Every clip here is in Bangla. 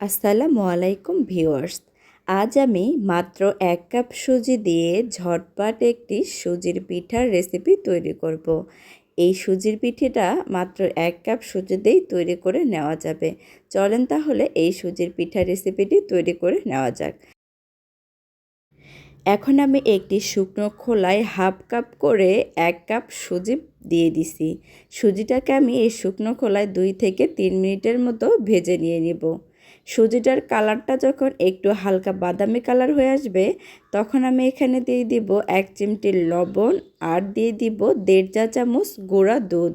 আসসালামু আলাইকুম ভিউয়ার্স। আজ আমি মাত্র এক কাপ সুজি দিয়ে ঝটপট একটি সুজির পিঠার রেসিপি তৈরি করব। এই সুজির পিঠেটা মাত্র এক কাপ সুজি দিয়েই তৈরি করে নেওয়া যাবে। চলেন তাহলে এই সুজির পিঠার রেসিপিটি তৈরি করে নেওয়া যাক। এখন আমি একটি শুকনো খোলায় হাফ কাপ করে এক কাপ সুজি দিয়ে দিছি। সুজিটাকে আমি এই শুকনো খোলায় দুই থেকে তিন মিনিটের মতো ভেজে নিয়ে নিব। সুজিটার কালারটা যখন একটু হালকা বাদামি কালার হয়ে আসবে, তখন আমি এখানে দিয়ে দিব এক চিমটি লবণ আর দিয়ে দিব দেড় চা চামচ গুঁড়া দুধ।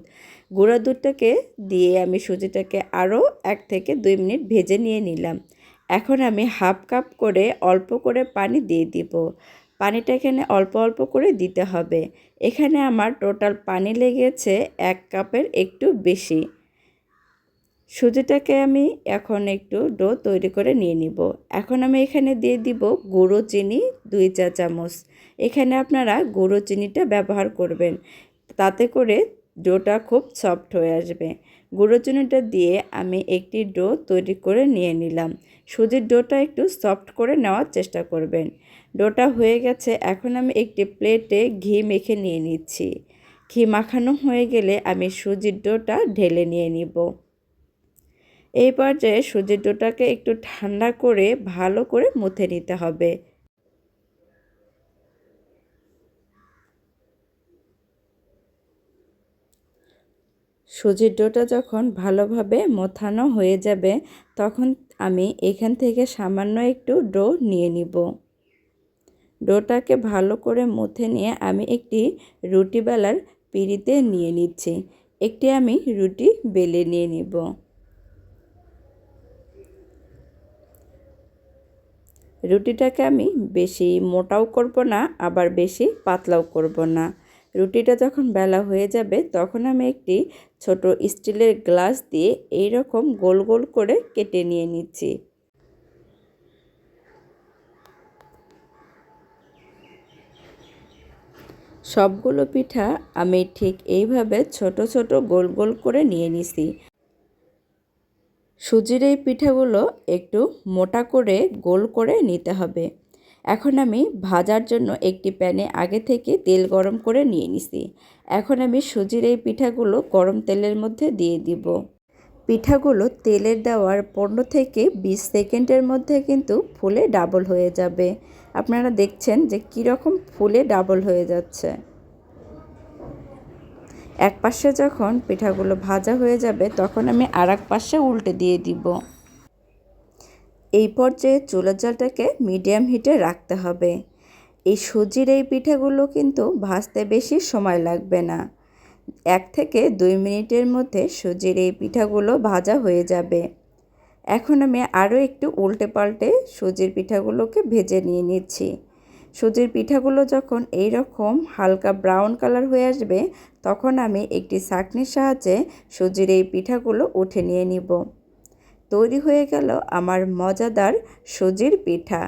গুঁড়া দুধটাকে দিয়ে আমি সুজিটাকে আরও এক থেকে দুই মিনিট ভেজে নিয়ে নিলাম। এখন আমি হাফ কাপ করে অল্প করে পানি দিয়ে দিব। পানিটা এখানে অল্প অল্প করে দিতে হবে। এখানে আমার টোটাল পানি লেগেছে এক কাপের একটু বেশি। সুজিটাকে আমি এখন একটু ডো তৈরি করে নিয়ে নিব। এখন আমি এখানে দিয়ে দিব গুঁড়ো চিনি দুই চা চামচ। এখানে আপনারা গুঁড়ো চিনিটা ব্যবহার করবেন। তাতে করে ডোটা খুব সফট হয়ে আসবে। গুঁড়ো চিনিটা দিয়ে আমি একটি ডো তৈরি করে নিয়ে নিলাম। সুজির ডোটা একটু সফট করে নেওয়ার চেষ্টা করবেন। ডোটা হয়ে গেছে, এখন আমি একটি প্লেটে ঘি মেখে নিয়ে নিচ্ছি। ঘি মাখানো হয়ে গেলে আমি সুজির ডোটা ঢেলে নিয়ে নিব। এই পর্যায়ে সুজির ডোটাকে একটু ঠান্ডা করে, ভালো করে মুথে নিতে হবে। সুজির ডোটা যখন ভালোভাবে মোথানো হয়ে যাবে, তখন আমি এখান থেকে সামান্য একটু ডো নিয়ে নিব। ডোটাকে ভালো করে মুথে নিয়ে আমি একটি রুটি বেলার পিড়িতে নিয়ে নিচ্ছি। একটি আমি রুটি বেলে নিয়ে নিব। রুটিটাকে আমি বেশি মোটাও করব না, আবার বেশি পাতলাও করব না। রুটিটা যখন বেলা হয়ে যাবে, তখন আমি একটি ছোট স্টিলের গ্লাস দিয়ে এই রকম গোল গোল করে কেটে নিয়ে নিচ্ছি। সবগুলো পিঠা আমি ঠিক এইভাবে ছোট ছোট গোল গোল করে নিয়ে নিছি। সুজির এই পিঠাগুলো একটু মোটা করে গোল করে নিতে হবে। এখন আমি ভাজার জন্য একটি প্যানে আগে থেকে তেল গরম করে নিয়ে নিছি। এখন আমি সুজির এই পিঠাগুলো গরম তেলের মধ্যে দিয়ে দিব। পিঠাগুলো তেলের দেওয়ার পনেরো থেকে বিশ সেকেন্ডের মধ্যে কিন্তু ফুলে ডাবল হয়ে যাবে। আপনারা দেখছেন যে কীরকম ফুলে ডাবল হয়ে যাচ্ছে। এক পাশে যখন পিঠাগুলো ভাজা হয়ে যাবে, তখন আমি আর এক পাশে উল্টে দিয়ে দিব। এই পর্যায়ে চুলার জলটাকে মিডিয়াম হিটে রাখতে হবে। এই সুজির এই পিঠাগুলো কিন্তু ভাজতে বেশি সময় লাগবে না। এক থেকে দুই মিনিটের মধ্যে সুজির এই পিঠাগুলো ভাজা হয়ে যাবে। এখন আমি আরও একটু উল্টে পাল্টে সুজির পিঠাগুলোকে ভেজে নিয়ে নিচ্ছি। সুজির পিঠাগুলো যখন এই রকম হালকা ব্রাউন কালার হয়ে আসবে, তখন আমি একটি চাকনির সাহায্যে সুজির এই পিঠাগুলো উঠে নিয়ে নিব। তৈরি হয়ে গেল আমার মজাদার সুজির পিঠা।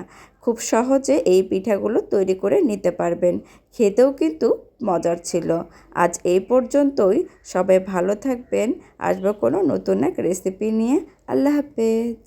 খুব সহজে এই পিঠাগুলো তৈরি করে নিতে পারবেন। খেতেও কিন্তু মজার ছিল। আজ এই পর্যন্তই। সবাই ভালো থাকবেন। আসব কোনো নতুন এক রেসিপি নিয়ে। আল্লাহ হাফেজ।